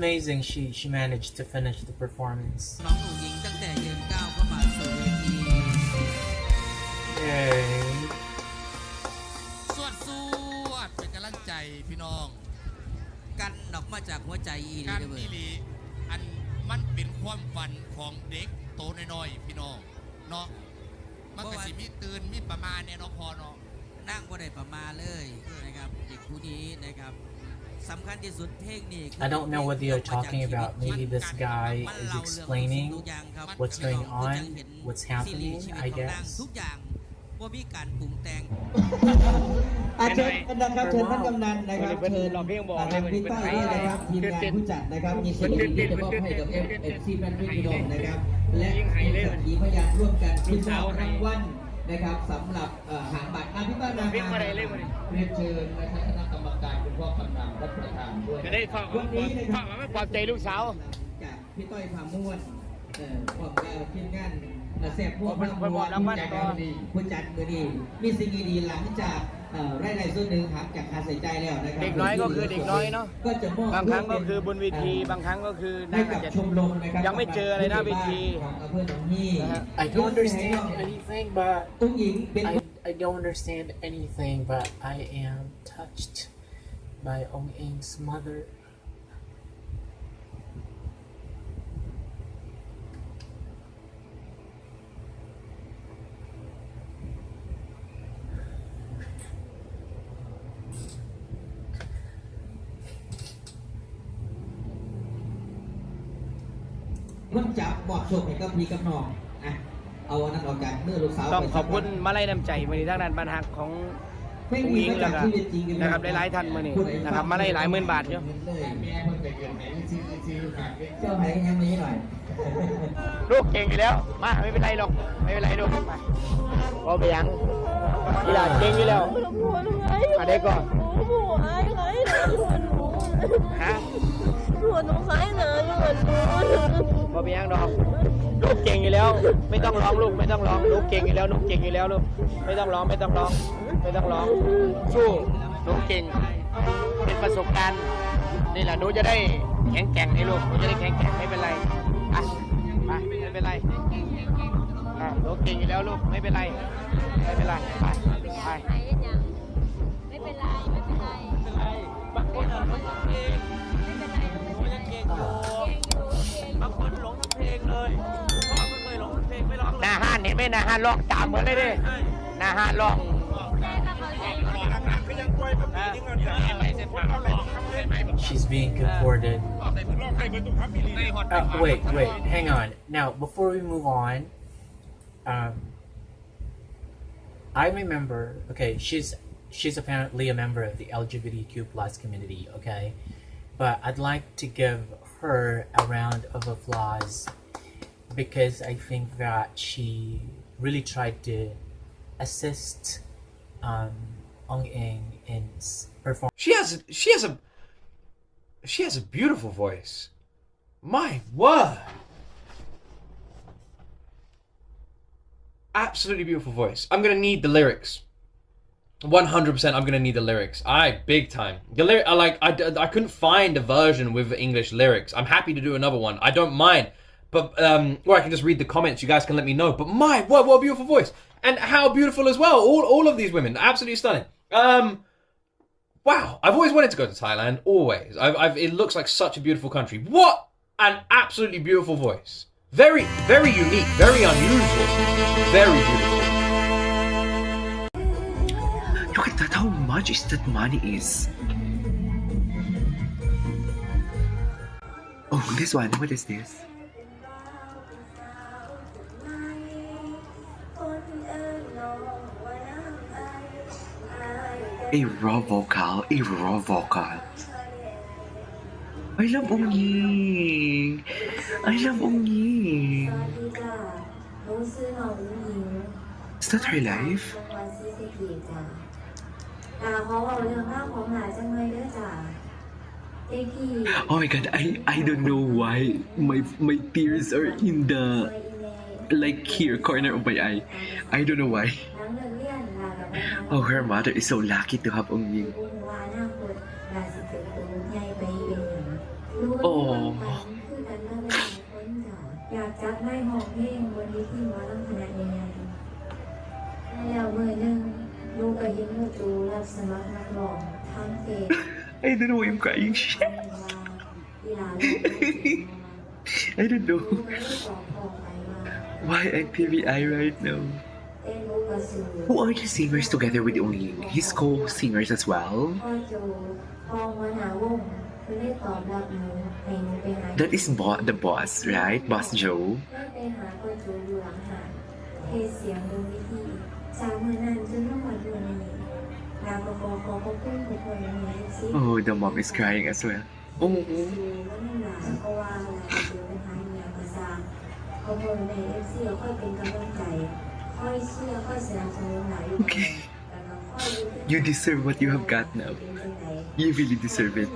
amazing. She she managed to finish the performance. น้องหนูหญิงตั้งแต่ยืนก้าวเข้ามาสู่เวที Yay. สวดสวดเป็นกำลังใจพี่น้อง กันออกมาจากหัวใจอีการเลยเว้นี่ยลีอันมันเป็นความฝันของเด็กโตน้อยๆพี่น้องเนาะมันก็สิมีตื่นมีประมาณเนี่ยเนาะพอเนาะ นั่งบ่ได้ประมาณเลยนะครับเด็กผู้นี้นะครับ I don't know what you're talking about. Maybe this guy มัน is เล่าเรื่อง explaining ทุกอย่างครับ what's going พี่น้ on, จะเห็น what's ซีรี happening, ส์ชีวิต I ของนาง guess. ทุกอย่างว่ามีการปรุงแต่งอาเชิญนะครับเชิญท่านกำนันนะครับเชิญทางพี่ต้อยด้วยนะครับทีมงานผู้จัดนะครับมีสิ่งดีๆที่จะมอบให้กับ FC แฟนเพลงพี่น้องนะครับ และมีสักขีพยานร่วมกันที่มอบรางวัลนะครับสำหรับเอ่อหางบัตรอาพิบาลนาการเรียนเชิญนะครับ พ่อกำนันและประธานด้วยจะได้ฟังวันนี้นะคฟัรับงไม่ปลอบใจลูกสาว จากพี่ต้อยพาม่วนเอ่อพร้อมกับทีมงานเอ่อแซ่บพวกพิ่นเพิ่นบอกรางวัลก่อนผู้จัดมือดีมีสิ่งดีๆหลังจากเอ่อรายได้ส่วนหนึ่งหักจากค่าใช้จ่ายแล้วนะครับเด็กน้อยก็คือเด็กน้อยเนาะก็จะมอบบางครั้งก็คือบนเวทีบางครั้งก็คือให้นั่งกับชมรมนะครับยังไม่เจออะไรนะเวทีของอำเภอหนองฮี่ I don't understand anything, but ตุ้งหญิงเป็น I don't understand anything, but I am touched by Ong Eng's mother. คนจับบอกโชคให้กับพี่กับน้องอะเอาอันนั้นออกจากเมื่อลูกสาวต้องขอบคุณมาไลัยน้ำใจมือนี้ทางด้านบันหักของ ผู้หนี้ญิงมาแล้จาวกก็ชีวิตจริงนะครับหลายๆท่านมื้อนี้นะครับมาลัยหลายหมื่นบาทเยอะเจ้าไหนยังมีหน่อยลูกเก่งอยู่แล้วมาไม่เป็นไรหรอกไม่เป็นไรลูกมาพอไปยังกีฬาเก่งอยู่แล้วมาได้ก่อนหนูไอ้ไอ้หนูหนูฮะหนูหนูไอ้หนูหนู พอไปยังดอกลูกเก่งอยู่แล้ว ไม่ต้องร้องลูกไม่ต้องร้องลูกเก่งอยู่แล้วลูกเก่งอยู่แล้วลูกไม่ต้องร้องไม่ต้องร้อง ไม่ต้องร้อง สู้ลูกเก่ง เป็นประสบการณ์นี่แหละหนูจะได้แข็งแกร่งให้ลูกหนูจะได้แข็งแกร่งไม่เป็นไรอะไปไม่เป็นไรอะลูกเก่งอยู่แล้วลูกไม่เป็นไรไม่เป็นไรไปไปไม่เป็นไร ไม่เป็นไรบางคนหลงเพลงไม่เป็นไรหนูยังเก่งอยู่ บางคนหลงเพลงเลยพ่อไม่เคยหลงเพลงไม่ร้องหน้าห้านเห็นไหมหน้าห้านร้องตามเหมือนเลยดิหน้าห้านร้อง She's being comported. Uh, wait, wait, hang on. Now, before we move on, um, I remember. Okay, she's she's apparently a member of the LGBTQ plus community. Okay, but I'd like to give her a round of applause because I think that she really tried to assist um, Ong Eng in performing. She has she has a she has a beautiful voice. My word. Absolutely beautiful voice. I'm gonna need the lyrics. 100% I'm gonna need the lyrics. I big time. The lyric I like I, I couldn't find a version with English lyrics. I'm happy to do another one. I don't mind. But um or I can just read the comments. You guys can let me know. But my what what a beautiful voice. And how beautiful as well. All all of these women absolutely stunning. Um Wow, I've always wanted to go to Thailand. Always, I've, I've, it looks like such a beautiful country. What an absolutely beautiful voice. Very, very unique, very unusual, very beautiful. Look at that, how much is that money is. Oh, this one, what is this? A raw vocal, a raw vocal. I love Ong I love Ong Is that her life? จังหวัดศรีสะเกษจ้ะตาเขาเอาเรื่องราวของหลานจังเลยเด้อจ้ะเด็กพี่ Oh my god, I, I don't know why my my tears are in the ซอยอีเมล like here corner of my eye. I don't know why. หลังเลิกเรียนลากับไปทำ Oh, her mother is so lucky to have Ong Ying. รู้ว่าอ I don't know why I'm crying. I don't know why I'm teary eye right now. Who are the singers together with only his co singers as well? That is bo- the boss, right? Boss Joe. Oh, the mom is crying as well. Oh, Okay. you deserve what you have got now. You really deserve it.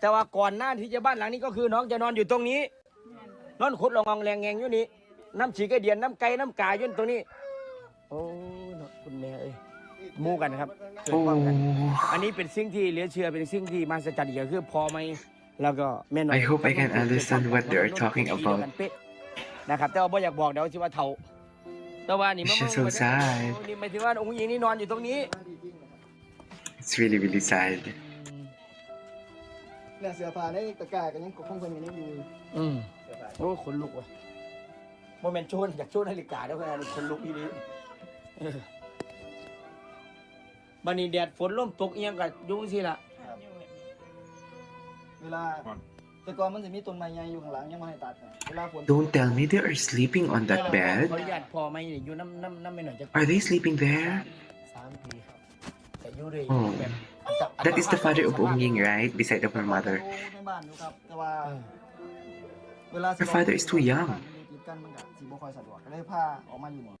แต่ว่าก่อนหน้าที่จะบ้านหลังนี้ก็คือน้องจะนอนอยู่ตรงนี้ นอนขุดลงองแรงแงงอยู่นี่ น้ำฉีกระเดียนน้ำไก่น้ำกาอยู่ตรงนี้ โอ้เนาะคุณแม่เอ้ยหมูกันครับเกิดความกัน Oh, อันนี้เป็นสิ่งที่เหลือเชื่อเป็นสิ่งที่มหัศจรรย์อีกอย่างคือพอไหมแล้วก็แม่น I hope I can understand what they are talking about. นะครับแต่ว่าบ่อยากบอกเดี๋ยวสิว่าเท่าแต่ว่านี่มัน It's just so sad. นี่หมายถึงว่าองค์หญิงนี่นอนอยู่ตรงนี้ It's really, really sad. เนี่ยเสื้อผ้าในตะกร้ากันยังคงคนอยู่ในอยู่อืมโอ้ขนลุกว่ะ โมเมนต์โชนอยากโชนนาฬิกาแล้วขนาดนี้ขนลุกอีนี้บันนี้แดดฝนลมตกเอียงกับยุ่งสิล่ะ เวลาแต่ก่อนมันจะมีต้นไม้ใหญ่อยู่ข้างหลังยังไม่ให้ตัดนะเวลาฝน Don't tell me they are sleeping on that ขอ bed. อนุญาตพอไหมนี่อยู่น้ำน้ำน้ำไม่หน่อยจะ Are they sleeping there? สามปีครับแต่อยู่เลย Oh. แบบ That is the father of Ong Ying, right? Beside of her mother. ในบ้านอยู่ครับแต่ว่าเออเวลา Her father is too young. ติดกันมันก็สิบ่ ค่อยสะดวกก็เลยพาออกมาอยู่นี่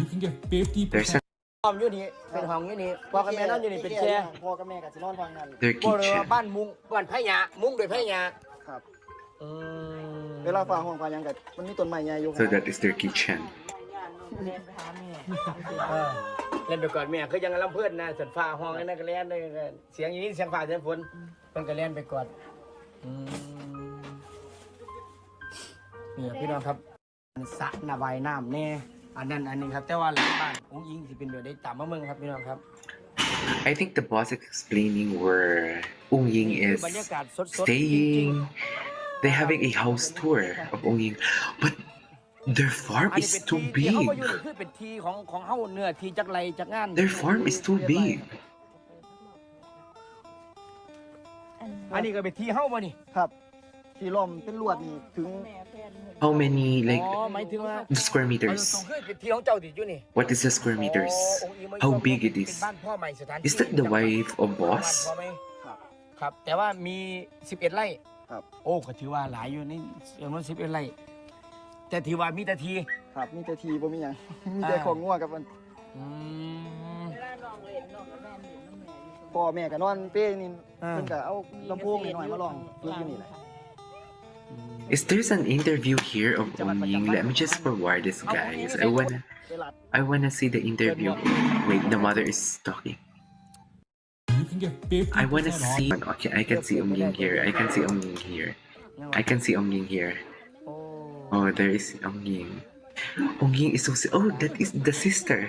You can get 50% There's a, ห้องอยู่นี่เป็นห้องอยู่นี่พ่อกับแม่นอนอยู่นี่เป็นแช่พ่อกับแม่ก็สินอนฟังนั่น their บ่เลยว่า kitchen. บ้านมุงบ้านไผ่หยามุงโดวยไผ่หยาครับ อืมเวลาฟ้าห้องฟ้าหยังก็มันมีต้นไม้ใหญ่อยู่ข้าง So หลัง that is their kitchen. เออเล่นไปก่อนแม่คือยังลำเพื่อนนะสันฟ้าห้องนั่นก็เล่นเลยเสียงอย่างนี้เสียงฟ้าเสียงฝนมันก็เล่นไปก่อนอืมนี่พี่น้องครับ สระนาบายน้ำแน่อันนั้นอันนี้ครับ แต่ว่าหลังบ้านองค์ยิงสิเป็นแบบได้ตามมาเมืองครับพี่น้องครับ I think the boss is explaining where Ong Ying นี่คื is อบรรยากาศสดๆจริง staying. They're having a house tour of Ong Ying. But their ๆ farm อันนี้ is เป็น too ที่ที่เขา big. มาอยู่นี่คือเป็นทีของของเฮาเนื้อทีจักไรจักงาน Their farm is too big. อันนี้ก็เป็นทีเฮาบ่นี่ครับ ที่ล้อมเป็นลวดนี่ถึง How many, อ๋ like, อหมายถึงว่า the square เอา meters? ตรงๆคือเป็นทีของเจ้าติดอยู่นี่ What is the square meters? อ๋อองค์อิงมาอยู่ How รวม big เป็น it เป็น is? บ้านพ่อใหม่สถานที่ Is that the wife of บ้าน boss? พ่อไหมครับครับแต่ว่ามี 11 ไร่ครับ โอ้ก็ถือว่าหลายอยู่นี่จำนวน11ไร่แต่ถือว่ามีแต่ที ครับมีแต่ทีบ่มีหยัง มีแต่ของงัวกับมันอืม พ่อแม่ก็นอนเป้นี่อ่า เพิ่นก็เอาลำโพงนิดหน่อยมาลองเพิ่นอยู่นี่แหละ Is there's an interview here of Onying? Let me just forward this, guys. I wanna, I wanna see the interview. Wait, the mother is talking. I wanna see. Okay, I can see Onying here. I can see Onying here. I can see Onying here. Oh, there is Onying. Onying oh, is so. Oh, that is the sister.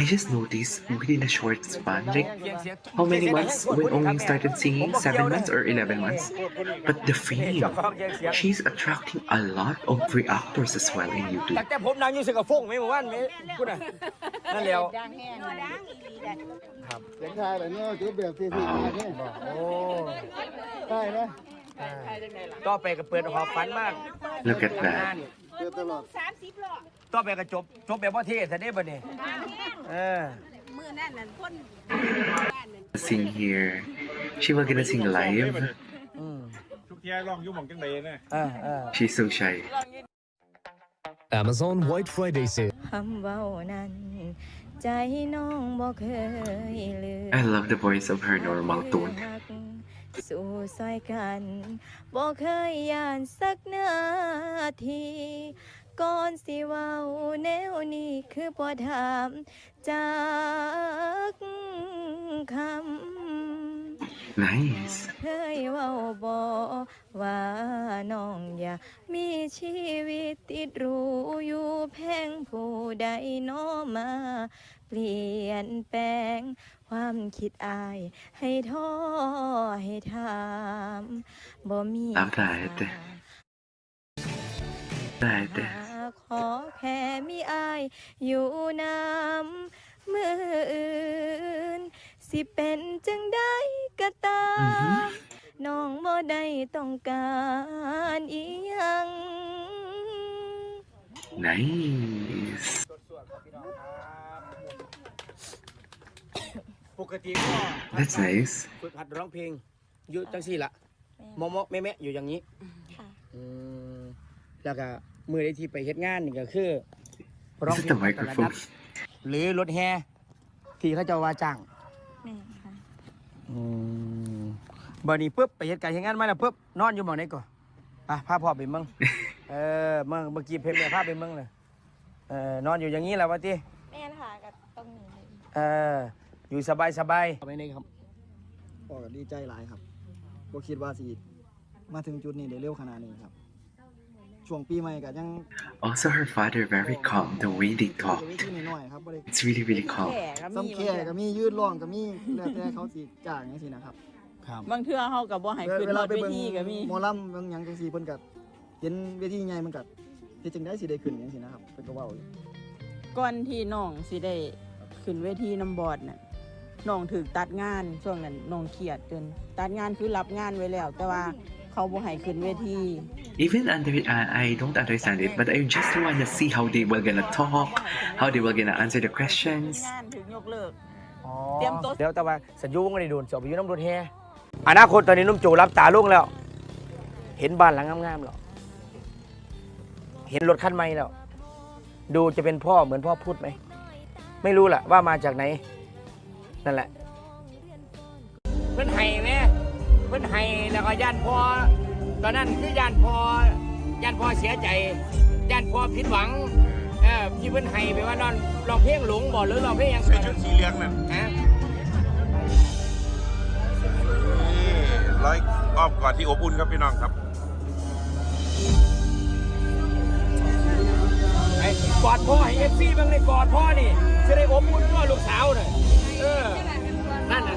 I just noticed within a short span, like เสียงเสียง how many เสียง months เสียง when Ong ครั Ying บ started ผม singing? บอกเกี่ยว Seven นะ months or eleven months? But the เสียง fame, เจ้าของเสียงเสียง she's attracting a lot of reactors as well in แต่ YouTube. แต่ผมนั่งอยู่สึกกับฟงไหมเมื่อวานไหมคุณน่ะนั่นแล้วดังแห้งดังอีหลีดังเสียงชายแบบนี้เก็บแบบพี่ๆมาเนี่ยโอ้ได้ไหมอ่าต่อไปก็เปิดหอบฝันมาก Look at that. เก็บตลอดสามสิบล้อ ต่อไปก็จบจบแบบว่าเท่ซะได้บ่เนี่ยเออ มือนั่นนั่นคนบ้านนั่น Sing here. She was gonna sing live. อืมทุกเที่ยลองยุ่หมองจังใดนะ เออเออ She's so shy. Amazon White Friday sale. คำเว้านั้น ใจน้องบ่เคยลืม I love the voice of her normal tone. สู่ซอยกันบ่เคยย่านสักนาที ก่อนสิเว้าแนวนี้คือบ่ถามจากคำ Nice เคยเว้าบ่ว่าน้องอยากมีชีวิตติดหรูอยู่แพงผู้ใดโนมา เปลี่ยนแปลง ความคิดอาย ให้ท้อให้ถามบ่มีเอา ได้เด้ได้เด้หาขอแค่มีอายอยู่นำมืออื่น สิเป็นจังได้ก็ตาอือหือมน้องบ่ได้ต้องการอีหยัง Nice ปกติก็ That's nice ฝึกหัดร้องเพลงอยู่จังสี่ละมอมแม่แม่อยู่อย่างนี้ค่ะอืมแล้วก็ มือได้ที่ไปเฮ็ดงานนี่ก็คือร้อง Is เพ it ล the งตลาดนัด microphone หรือรถแห่ที่เขาจะว่าจ้างแม่ค่ะอืมบัดนี้ปุ๊บไปเฮ็ดการเฮ็ดงานมาแล้วปุ๊บนอนอยู่หม่องไหนก่อนไปพาพ่อไปเมืองเออเมืองเมื่อกี้เพลงแม่พาไปเมืองเลยเออนอนอยู่อย่างนี้แหละวะติแม่ค่ะกับตรงนี้เออ อยู่สบายสบายไปนี่ครับ พ่อก็ดีใจหลายครับบ่คิดว่าสิมาถึงจุดนี้ได้เร็วขนาดนี้ครับ ช่วงปีใหม่ก็ยัง Also her father very calm the way they เว talked ทีน้อยๆครับบ่ได้ It's really really calm ซ้ำแค่ก็มียืดร้องก็มีแล้วแต่เขาสิจ้างจังซี่นะครับครับบางเทื่อเฮาก็บ่ให้ขึ้นเวรลาถไปเวเบิ่งทีก็มี หมอลำเบิ่งหยังจังซี่เพิ่นก็เห็นเวทีใหญ่มันก็เฮ็ดจังได๋สิได้ขึ้นจังซี่นะครับเพิ่นก็เว้าอยู่ก่อนที่น้องสิได้ขึ้นเวทีนำบอร์ดน่ะน้องถูกตัดงานช่วงนั้นน้องเครียดจนตัดงานคือรับงานไว้แล้ว แต่ว่า เขาบ่ให้ขึ้นเวที Even under I, I don't understand it but I just wanna see how they were gonna talk how they were gonna answer the questions งานถึงยกเลิก อ๋อเตรียมตัว เดี๋ยวแต่ว่าสัญญูวงศ์ได้โดนสอบไปอยู่น้ำรถแห่อนาคตตอนนี้นุ่มโจรับตาลุงแล้ว เห็นบ้านหลังงามๆแล้วเห็นรถคันใหม่แล้ว ดูจะเป็นพ่อเหมือนพ่อพูดไหม ไม่รู้ล่ะว่ามาจากไหน นั่นแหละเพิ่นไห้แม่เพิ่นไห้แล้วก็ย่านพอตอนนั้นคือย่านพอย่านพอเสียใจย่านพอผิดหวังเออที่เพิ่นไห้ไปว่านอนร้องเพลงหลงบ่หรือร้องเพลงหยังใส่ชุดสีเหลืองนั่นฮะนี่ร้อยอ้อมกอดที่อบอุ่นครับพี่น้องครับไอ้กอดพ่อให้เอฟซีบ้างเลยกอดพ่อนี่จะได้อบอุ่นพ่อลูกสาวหน่อยเออนั่นน่ะ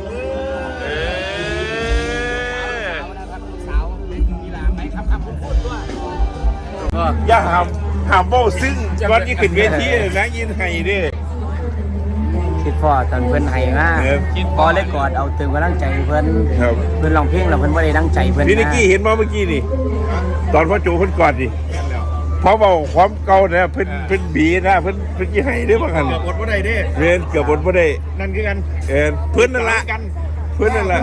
อย่าหามหามโบ้ซึ่งวันนี้ขึ้นเวทีเลยนะยินไห้เด้คิดพ่อตอนเพิ่นไห้มาเออคิดพ่อเลยกอดเอาตึงกำลังใจเพิ่นครับเพิ่นร้องเพลงแล้วเพิ่นบ่ได้ตั้งใจเพิ่นพี่นิกกี้เห็นบ่เมื่อกี้นี่ ตอนพ่อโจเพิ่นกอดดิเพราะเบาความเก่าเนี่ยเพิ่นเพิ่นบีนะเพิ่นเพิ่นสิให้เด้อบ่คั่นเกือบบทบ่ได้เด้เรียนเกือบบทบ่ได้นั่นคือกันเออเพิ่นนั่นละเพิ่นนั่นละ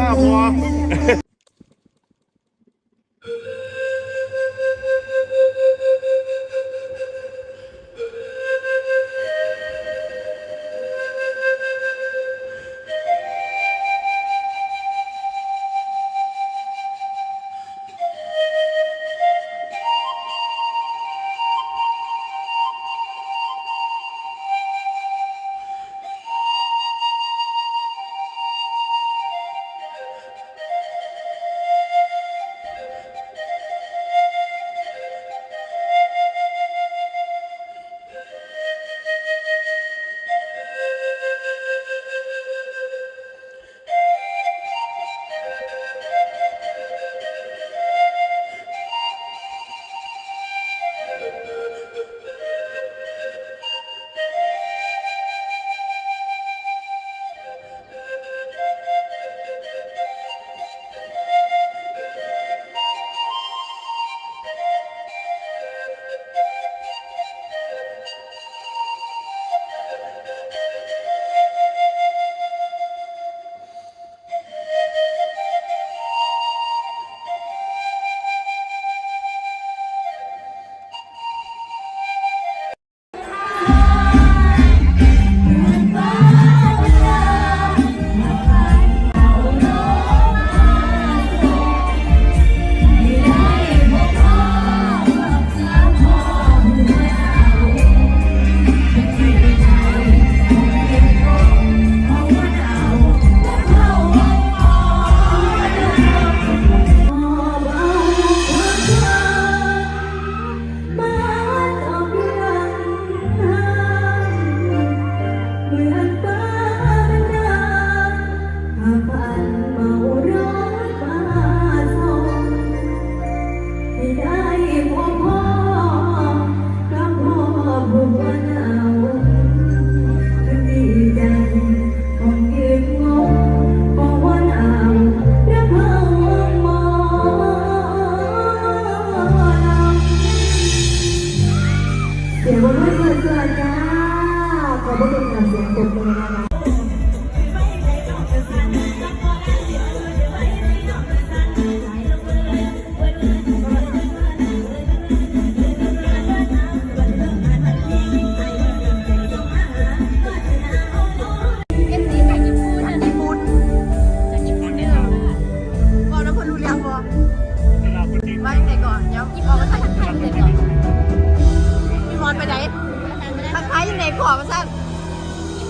อมาสั้น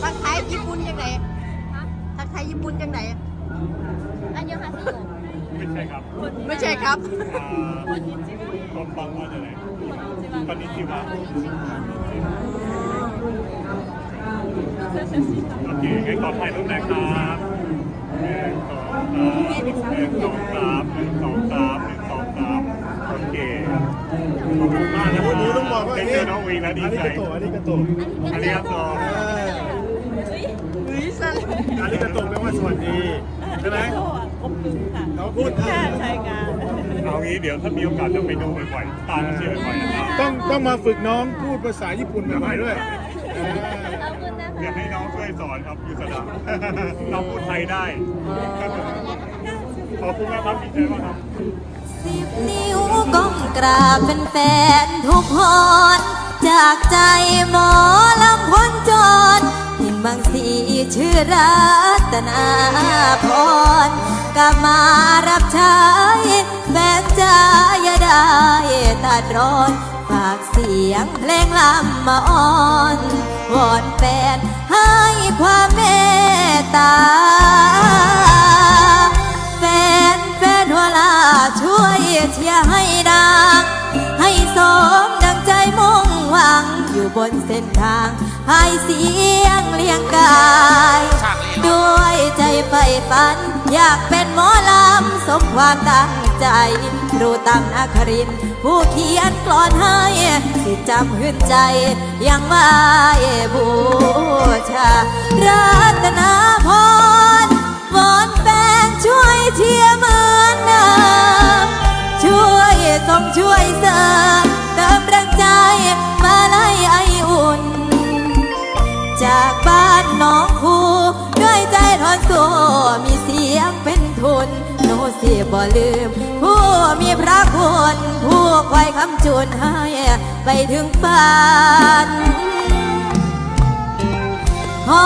ทักทายญี่ปุ่นยังไงทักทายญี่ปุ่นยังไงอันยังฮาซิโยไม่ใช่ครับไม่ใช่ครับคนฟังว่าจะไหนคอนนิจิวะโอเคงั้นขอถ่ายรูปหน่อครับหนึ่งสองสามหนึ่งสองสามหนึ่งสอง อบคุณมากนะวันนี้ต้องบอกว่าได้เจอน้องวีแล้วดีใจ อันนี้กระตุกอันนี้กระตุกอันนี้กระตุกอันนี้กระตุกแปลว่าสวัสดีใช่ไหมเขาพูดใช่ใช่ค่ะเอางี้เดี๋ยวถ้ามีโอกาสจะไปดูบ่อยๆตามมาเชียร์บ่อยๆนะครับต้องต้องมาฝึกน้องพูดภาษาญี่ปุ่นบ่อยๆด้วยอยากให้น้องช่วยสอนครับยูสดาน้องพูดไทยได้ขอบคุณมากครับดีใจมากครับ นิ้วก้มกราบเป็นแฟนทุกคนจากใจหมอลำพ้นจรทิงบางสีชื่อรัตนาพรก็มารับใช้แฟนจอย่าได้ตัดร้อนฝากเสียงเพลงลำมาอ่อนวอนแฟนให้ความเมตตา เชียร์ให้ดังให้สมดังใจมุ่งหวัง อยู่บนเส้นทางให้เสียงเลี้ยงกาย ด้วยใจใฝ่ฝัน อยากเป็นหมอลำสมความตั้งใจรูตั้งนาคริน ผู้เขียนกลอนให้สิจำขึ้นใจ ยังไว้บูชา รัตนาพรวอนแฟนช่วยเชียร เติมแรงใจมาไล่ไออุ่น จากบ้านน้องคูด้วยใจทอนตัวมีเสียงเป็นทุนโนเสียบ่ลืม ผู้มีพระคุณผู้คอยคำจุนให้ไปถึงฝันขอ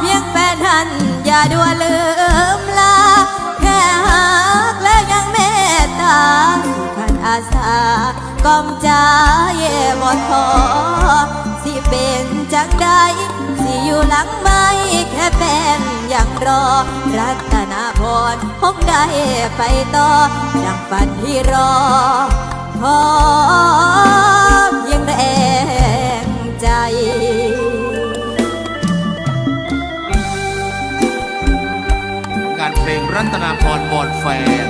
เพียงแฟนท่านอย่าด่วนลืมลา แค่หักและยังเมตตา สากอมใจบ่ท้อสิเป็นจังใดสิอยู่หลังไม่แค่แฟนยังรอ รัตนาพรพบได้ไปต่อดังฝันที่รอขอเพียงแรงใจงานเพลงรัตนาพรบอนแฟน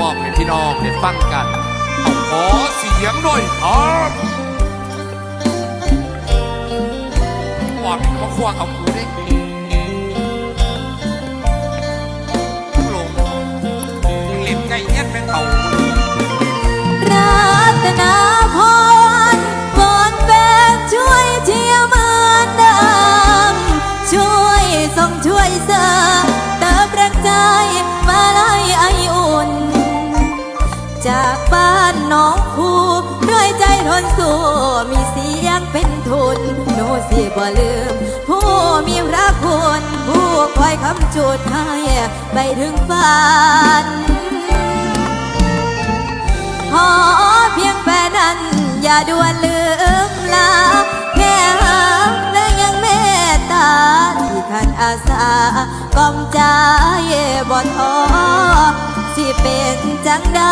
มอบให้พี่น้องได้ฟังกันเอาขอเสียงหน่อยครับว่าเป็นมาควงเอากูได้ลงเล่นไก่เงี้ยนแม่เต่ารัตนา ทุนโนสิบ่ลืม ผู้มีพระคุณผู้คอยคำจุดให้ไปถึงฝันขอเพียงแฟนนั้น อย่าด่วนลืมลาแค่หักและยังเมตตา ที่ขันอาสากอมใจบ่ท้อ สิเป็นจังใด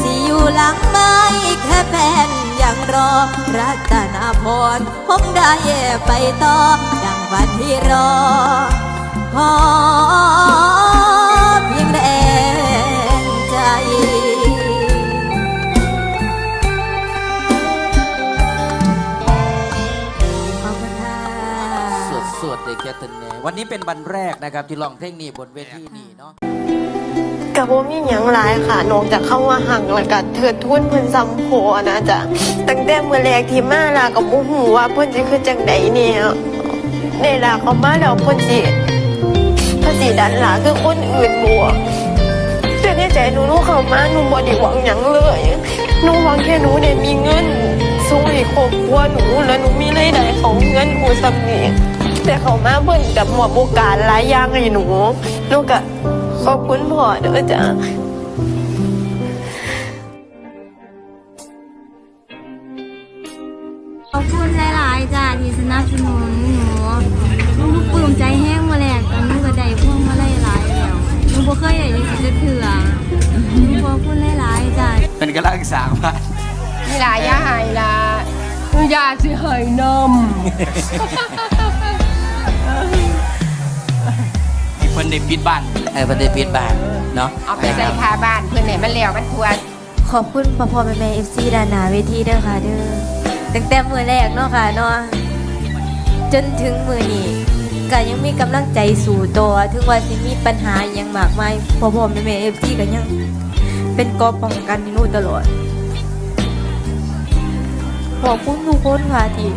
สิอยู่หลังไม่แค่แฟนยังรอ รัตนาพรคงได้ไปต่อ ดังวันที่รอขอเพียงแรงใจสวดสวดเลยแกตันแน่วันนี้เป็นวันแรกนะครับ ที่ร้องเพลงนี้บนเวทีนี้เนาะ กะบ่มีหยังหลายค่ะนอกจากเข้ามาหังแล้วก็เทิดทุ่นเพิ่นซ้ำโพนะจ๊ะตั้งแต่เมื้อแรกที่มาล่ะก็บ่ฮู้ว่าเพิ่นสิคือจังไดเนี่ยได้ล่ะเขามาแล้วเพิ่นสิเพิ่นสิดันหลาคือคนอื่นบ่แต่ในใจหนูหนูเขามาหนูบ่ได้หวังหยังเลยหนูหวังแค่หนูได้มีเงินส่งให้ครอบครัวหนูแล้วหนูมีรายได้ของเงินหนูซ้ำนี้แต่เขามาเพิ่นกับหมวดโอกาสหลายอย่างให้หนูหนูก็ ขอบคุณพ่อเด้อจ้ะขอบคุณหลายๆจ้าที่สนับสนุนหนูหนูปลื้มใจแห้งมาแลกตอนหนูก็ได้พวงมาลัยหลายแล้วหนูบ่เคยได้ยังสิจะเถื่อขอบคุณหลายๆจ้ะเป็นกำลังสร้างบ้านนี่ล่ะอย่าหายล่ะอย่าสิหายนม มีคนได้ปิดบ้านเออเพิ่นได้ปิดบ้านเนาะเอาไปใส่คาบ้านเพื่อนไหนมันแล้วมันทวนขอบคุณพ่อพ่อแม่แม่เอฟซีด้านหน้าเวทีเด้อค่ะเด้อตั้งแต่มือแรกเนาะค่ะเนาะจนถึงมือนี้ก็ยังมีกำลังใจสู่ตัวถึงว่าสิมีปัญหาอหยังมากมายพ่อพ่อแม่แม่เอฟซีก็ยังเป็นกอป้องกันให้หนูตลอดขอบคุณทุกคนค่ะที่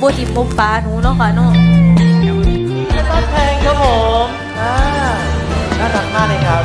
บ่ทิมบ่ปาหนูเนาะค่ะเนาะต้นเพลงครับผมอ่า น่ารักมากเลยครับ